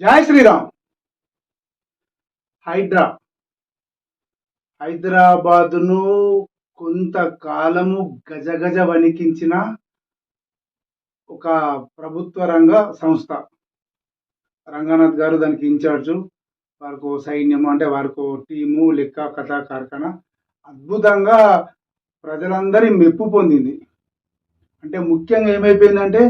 జై శ్రీరామ్. హైడ్రా. హైదరాబాదును కొంతకాలము గజగజ వణికించిన ఒక ప్రభుత్వ రంగ సంస్థ. రంగనాథ్ గారు దానికి ఇన్ఛార్జు. వారికి ఓ అంటే వారికి టీము లెక్క కథా కార్ఖాన అద్భుతంగా ప్రజలందరి మెప్పు పొందింది. అంటే ముఖ్యంగా ఏమైపోయిందంటే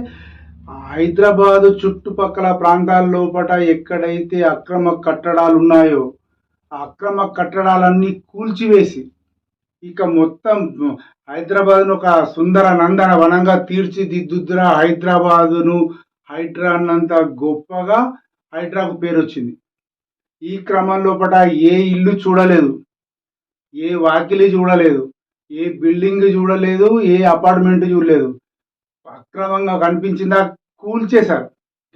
హైదరాబాదు చుట్టుపక్కల ప్రాంతాల లోపల ఎక్కడైతే అక్రమ కట్టడాలు ఉన్నాయో ఆ అక్రమ కట్టడాలన్నీ కూల్చివేసి ఇక మొత్తం హైదరాబాద్ను ఒక సుందర నందన వనంగా తీర్చిదిద్దుద్దురా హైదరాబాదును. హైడ్రా అన్నంత గొప్పగా హైడ్రాకు పేరు వచ్చింది ఈ క్రమం లోపల ఏ ఇల్లు చూడలేదు ఏ వాకిలి చూడలేదు ఏ బిల్డింగ్ చూడలేదు ఏ అపార్ట్మెంట్ చూడలేదు. అక్రమంగా కనిపించిందా కూల్చేశారు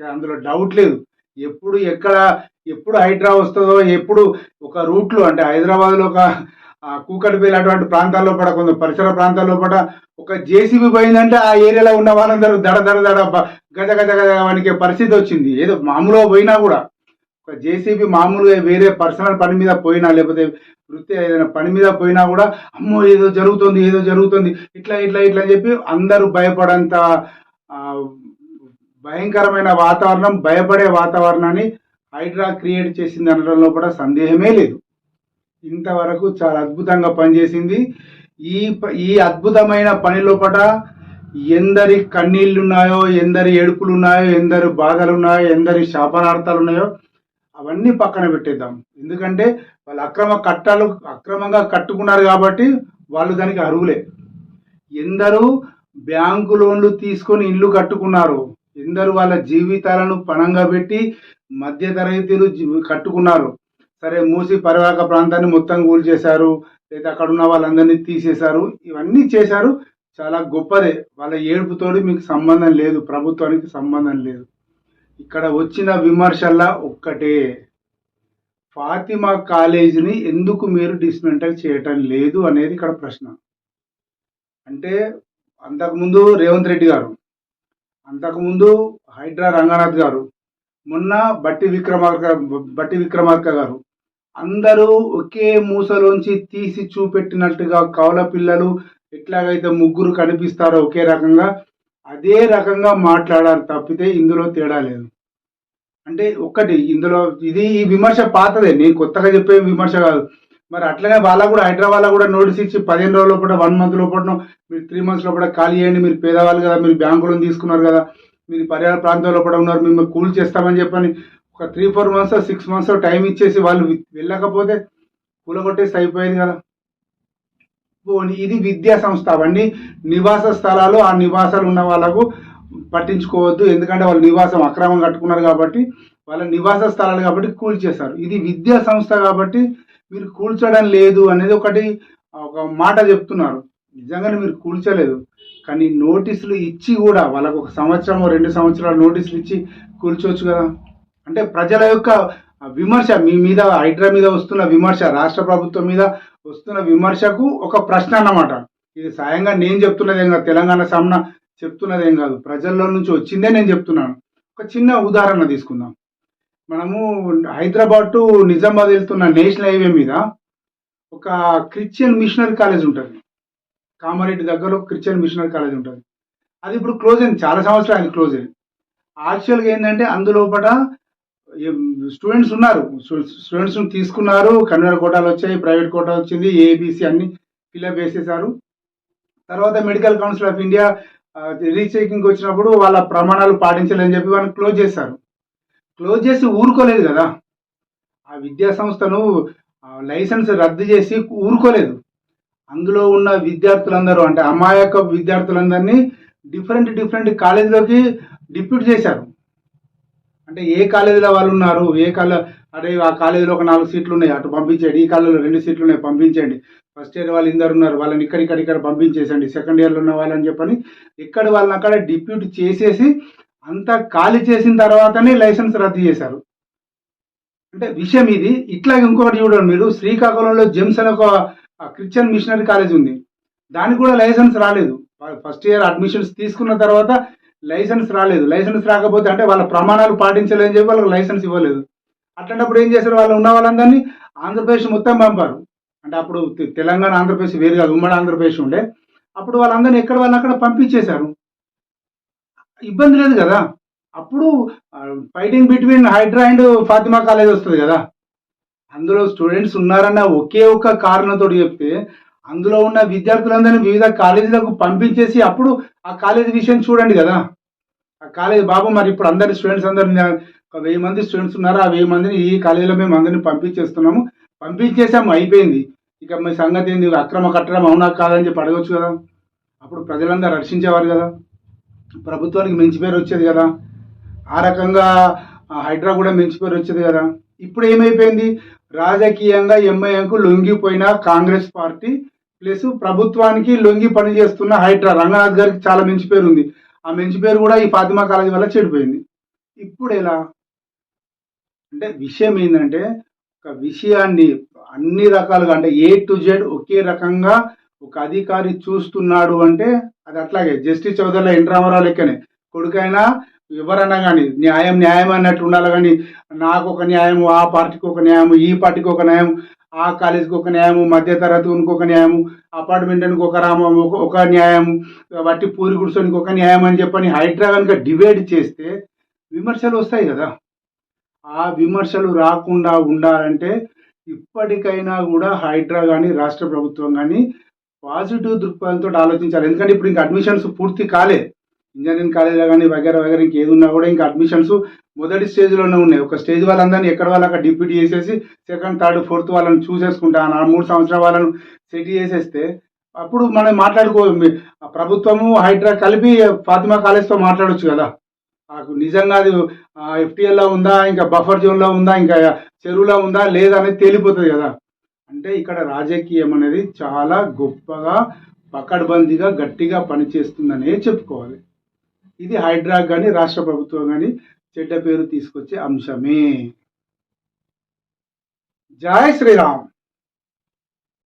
అందులో డౌట్ లేదు ఎప్పుడు ఎక్కడ ఎప్పుడు హైడ్రా వస్తుందో ఎప్పుడు ఒక రూట్లో అంటే హైదరాబాద్లో ఒక ఆ, అటువంటి ప్రాంతాల్లో పడ కొంత పరిసర ప్రాంతాల్లో పడ ఒక జేసీబీ పోయిందంటే ఆ ఏరియాలో ఉన్న వాళ్ళందరూ దడ దడ దడ గజ గజ గజ వణికే పరిస్థితి వచ్చింది ఏదో మామూలుగా పోయినా కూడా ఒక జేసీబీ మామూలుగా వేరే పర్సనల్ పని మీద పోయినా లేకపోతే వృత్తి ఏదైనా పని మీద పోయినా కూడా అమ్మో ఏదో జరుగుతుంది ఏదో జరుగుతుంది ఇట్లా ఇట్లా ఇట్లా అని చెప్పి అందరూ భయపడంత భయంకరమైన వాతావరణం భయపడే వాతావరణాన్ని హైడ్రా క్రియేట్ చేసింది అనడంలో కూడా సందేహమే లేదు. ఇంతవరకు చాలా అద్భుతంగా పనిచేసింది. ఈ ప- ఈ అద్భుతమైన పనిలోపట ఎందరి కన్నీళ్ళు ఉన్నాయో ఎందరి ఏడుపులు ఉన్నాయో ఎందరి బాధలు ఉన్నాయో ఎందరి శాపనార్థాలు ఉన్నాయో అవన్నీ పక్కన పెట్టేద్దాం. ఎందుకంటే వాళ్ళు అక్రమ కట్టాలు అక్రమంగా కట్టుకున్నారు కాబట్టి వాళ్ళు దానికి అర్హులే. ఎందరూ బ్యాంకు లోన్లు తీసుకొని ఇల్లు కట్టుకున్నారు. ఎందరు వాళ్ళ జీవితాలను పణంగా పెట్టి మధ్యతరగతిలు కట్టుకున్నారు. సరే మూసి పరివాహక ప్రాంతాన్ని మొత్తం కూల్చేశారు లేదా అక్కడ ఉన్న వాళ్ళందరినీ తీసేశారు. ఇవన్నీ చేశారు. చాలా గొప్పదే. వాళ్ళ ఏడుపుతోటి మీకు సంబంధం లేదు. ప్రభుత్వానికి సంబంధం లేదు. ఇక్కడ వచ్చిన విమర్శల్లా ఒక్కటే. ఫాతిమా కాలేజీని ఎందుకు మీరు డిస్మెంటల్ చేయటం లేదు అనేది ఇక్కడ ప్రశ్న. అంటే అంతకుముందు రేవంత్ రెడ్డి గారు అంతకుముందు హైడ్రా రంగనాథ్ గారు మొన్న బట్టి విక్రమార్క బట్టి విక్రమార్క గారు అందరూ ఒకే మూసలోంచి తీసి చూపెట్టినట్టుగా కవల పిల్లలు ఎట్లాగైతే ముగ్గురు కనిపిస్తారో ఒకే రకంగా అదే రకంగా మాట్లాడారు తప్పితే ఇందులో తేడా లేదు. అంటే ఒక్కటి ఇందులో ఇది ఈ విమర్శ పాతదే. నేను కొత్తగా చెప్పే విమర్శ కాదు. మరి అట్లనే వాళ్ళ కూడా హైదరాబాద్ కూడా నోటీస్ ఇచ్చి పదిహేను రోజుల లోపల వన్ మంత్ లోపల మీరు త్రీ మంత్స్ లోపల ఖాళీ చేయండి మీరు పేదవాళ్ళు కదా మీరు బ్యాంకులో తీసుకున్నారు కదా మీరు పరిహార ప్రాంతాల్లో కూడా ఉన్నారు మిమ్మల్ని కూల్ చేస్తామని చెప్పని ఒక three four months six months time ఇచ్చేసి వాళ్ళు వెళ్ళకపోతే కూలగొట్టేసి అయిపోయింది కదా. ఇది విద్యా సంస్థ. అవన్నీ నివాస స్థలాలు ఆ నివాసాలు ఉన్న వాళ్ళకు పట్టించుకోవద్దు. ఎందుకంటే వాళ్ళు నివాసం అక్రమం కట్టుకున్నారు కాబట్టి వాళ్ళ నివాస స్థలాలు కాబట్టి కూల్చేస్తారు. ఇది విద్యా సంస్థ కాబట్టి మీరు కూల్చడం లేదు అనేది ఒకటి ఒక మాట చెప్తున్నారు. నిజంగానే మీరు కూల్చలేదు. కానీ నోటీసులు ఇచ్చి కూడా వాళ్ళకు ఒక సంవత్సరం రెండు సంవత్సరాలు నోటీసులు ఇచ్చి కూల్చోవచ్చు కదా. అంటే ప్రజల యొక్క విమర్శ మీ మీద హైడ్రా మీద వస్తున్న విమర్శ రాష్ట్ర ప్రభుత్వం మీద వస్తున్న విమర్శకు ఒక ప్రశ్న అన్నమాట. ఇది సాయంగా నేను చెప్తున్నదేం కాదు తెలంగాణ సామ్న చెప్తున్నదేం కాదు ప్రజల్లో నుంచి వచ్చిందే నేను చెప్తున్నాను. ఒక చిన్న ఉదాహరణ తీసుకుందాం. మనము హైదరాబాద్ టు నిజామాబాద్ వెళ్తున్న నేషనల్ హైవే మీద ఒక క్రిస్టియన్ మిషనరీ కాలేజ్ ఉంటుంది. కామారెడ్డి దగ్గర ఒక క్రిస్టియన్ మిషనరీ కాలేజ్ ఉంటుంది. అది ఇప్పుడు క్లోజ్ అయింది చాలా సంవత్సరాలు అది క్లోజ్ అయింది. యాక్చువల్గా ఏంటంటే అందులోపట స్టూడెంట్స్ ఉన్నారు. స్టూడెంట్స్ తీసుకున్నారు. కన్వీనర్ కోటాలు వచ్చాయి ప్రైవేట్ కోటా వచ్చింది ఏబిసి అన్ని ఫిల్అప్ చేసేసారు. తర్వాత Medical Council of India rechecking వచ్చినప్పుడు వాళ్ళ ప్రమాణాలు పాటించలేదని చెప్పి వాళ్ళని క్లోజ్ చేశారు. క్లోజ్ చేసి ఊరుకోలేదు కదా. ఆ విద్యా సంస్థను లైసెన్స్ రద్దు చేసి ఊరుకోలేదు. అందులో ఉన్న విద్యార్థులందరూ అంటే అమాయక విద్యార్థులందరినీ డిఫరెంట్ డిఫరెంట్ కాలేజీలోకి డిప్యూట్ చేశారు. అంటే ఏ కాలేజీలో వాళ్ళు ఉన్నారు? ఏ కాలేజ్ అరే ఆ కాలేజీలో ఒక నాలుగు సీట్లు ఉన్నాయి. అటు పంపించండి ఈ కాలేజీలో రెండు సీట్లు ఉన్నాయి. పంపించండి ఫస్ట్ ఇయర్ వాళ్ళు ఇందరు ఉన్నారు. వాళ్ళని ఇక్కడ ఇక్కడ ఇక్కడ పంపించేసండి సెకండ్ ఇయర్లో ఉన్న వాళ్ళని చెప్పని ఇక్కడ వాళ్ళని అక్కడ డిప్యూట్ చేసేసి అంతా ఖాళీ చేసిన తర్వాతనే లైసెన్స్ రద్దు చేశారు. అంటే విషయం ఇది. ఇట్లా ఇంకొకటి చూడండి మీరు. శ్రీకాకుళంలో జెమ్స్ అనే ఒక క్రిస్టియన్ మిషనరీ కాలేజ్ ఉంది. దానికి కూడా లైసెన్స్ రాలేదు. ఫస్ట్ ఇయర్ అడ్మిషన్స్ తీసుకున్న తర్వాత లైసెన్స్ రాలేదు. లైసెన్స్ రాకపోతే అంటే వాళ్ళ ప్రమాణాలు పాటించలేదని చెప్పి వాళ్ళకి లైసెన్స్ ఇవ్వలేదు. అట్లాంటప్పుడు ఏం చేశారు? వాళ్ళు ఉన్న వాళ్ళందరినీ ఆంధ్రప్రదేశ్ మొత్తం పంపారు. అంటే అప్పుడు తెలంగాణ ఆంధ్రప్రదేశ్ వేరు కాదు ఉమ్మడి ఆంధ్రప్రదేశ్ ఉండే. అప్పుడు వాళ్ళందరినీ ఎక్కడ వాళ్ళు అక్కడ పంపించేశారు? ఇబ్బంది లేదు కదా? అప్పుడు fighting between Hydraa and Fatima college వస్తుంది కదా? అందులో స్టూడెంట్స్ ఉన్నారన్న ఒకే ఒక్క కారణంతో చెప్తే అందులో ఉన్న విద్యార్థులందరినీ వివిధ కాలేజీలకు పంపించేసి అప్పుడు ఆ కాలేజీ విషయం చూడండి కదా. ఆ కాలేజ్ బాబు మరి ఇప్పుడు అందరి స్టూడెంట్స్ అందరు ఒక వెయ్యి మంది స్టూడెంట్స్ ఉన్నారు? ఆ వెయ్యి మందిని ఈ కాలేజీలో మేము అందరిని పంపించేస్తున్నాము. పంపించేసాము అయిపోయింది. ఇక మీ సంగతి ఏంది? అక్రమ కట్టడం అవునా కాదని చెప్పి అడగవచ్చు కదా. అప్పుడు ప్రజలందరూ రక్షించేవారు కదా. ప్రభుత్వానికి మంచి పేరు వచ్చేది కదా. ఆ రకంగా హైడ్రా కూడా మంచి పేరు వచ్చేది కదా. ఇప్పుడు ఏమైపోయింది? రాజకీయంగా ఎంఐఎంకు లొంగిపోయిన కాంగ్రెస్ పార్టీ ప్లస్ ప్రభుత్వానికి లొంగి పనిచేస్తున్న హైడ్రా రంగనాథ్ గారికి చాలా మంచి పేరు ఉంది. ఆ మంచి పేరు కూడా ఈ ఫాతిమా కాలేజీ వల్ల చెడిపోయింది. ఇప్పుడు ఎలా? అంటే విషయం ఏంటంటే ఒక విషయాన్ని అన్ని రకాలుగా అంటే ఏ టు జెడ్ ఒకే రకంగా ఒక అధికారి చూస్తున్నాడు అంటే అది అట్లాగే. జస్టిస్ చౌదరిలో ఎన్ రామారావు లెక్కనే. కొడుకైనా ఎవరన్నా కానీ న్యాయం న్యాయం అన్నట్టు ఉండాలి కానీ నాకు ఒక న్యాయం ఆ పార్టీకి ఒక న్యాయం ఈ పార్టీకి ఒక న్యాయం ఆ కాలేజీకి ఒక న్యాయం మధ్యతరగతి ఒక న్యాయం అపార్ట్మెంట్కి ఒక రామం ఒక- న్యాయము న్యాయం వట్టి పూరి గుడిసోనికి ఒక న్యాయం అని చెప్పని హైడ్రా డివైడ్ చేస్తే విమర్శలు వస్తాయి కదా. ఆ విమర్శలు రాకుండా ఉండాలంటే ఇప్పటికైనా కూడా హైడ్రా కానీ రాష్ట్ర ప్రభుత్వం కానీ పాజిటివ్ దృక్పథంతో ఆలోచించాలి. ఎందుకంటే ఇప్పుడు ఇంకా అడ్మిషన్స్ పూర్తి కాలే. ఇంజనీరింగ్ కాలేజీలో కానీ వగేరా వగేరా ఇంకేది ఉన్నా కూడా ఇంకా అడ్మిషన్స్ మొదటి స్టేజ్లోనే ఉన్నాయి. ఒక స్టేజ్ వాళ్ళందరినీ ఎక్కడ వాళ్ళకి డిప్యూటీ చేసేసి సెకండ్ థర్డ్ ఫోర్త్ వాళ్ళని చూసేసుకుంటా ఆ మూడు సంవత్సరాల వాళ్ళను సెట్ చేసేస్తే అప్పుడు మనం మాట్లాడుకో ఆ ప్రభుత్వము హైడ్రా కలిపి ఫాతిమా కాలేజ్తో మాట్లాడొచ్చు కదా. నాకు నిజంగా అది ఎఫ్టీఎల్లో ఉందా ఇంకా బఫర్ జోన్లో ఉందా ఇంకా చెరువులో ఉందా లేదా అనేది తేలిపోతుంది కదా. అంటే ఇక్కడ రాజకీయం అనేది చాలా గొప్పగా పకడ్బందీగా గట్టిగా పనిచేస్తుందనే చెప్పుకోవాలి. ఇది హైడ్రా కానీ రాష్ట్ర ప్రభుత్వం కానీ చెడ్డ పేరు తీసుకొచ్చే అంశమే. జై శ్రీరామ్.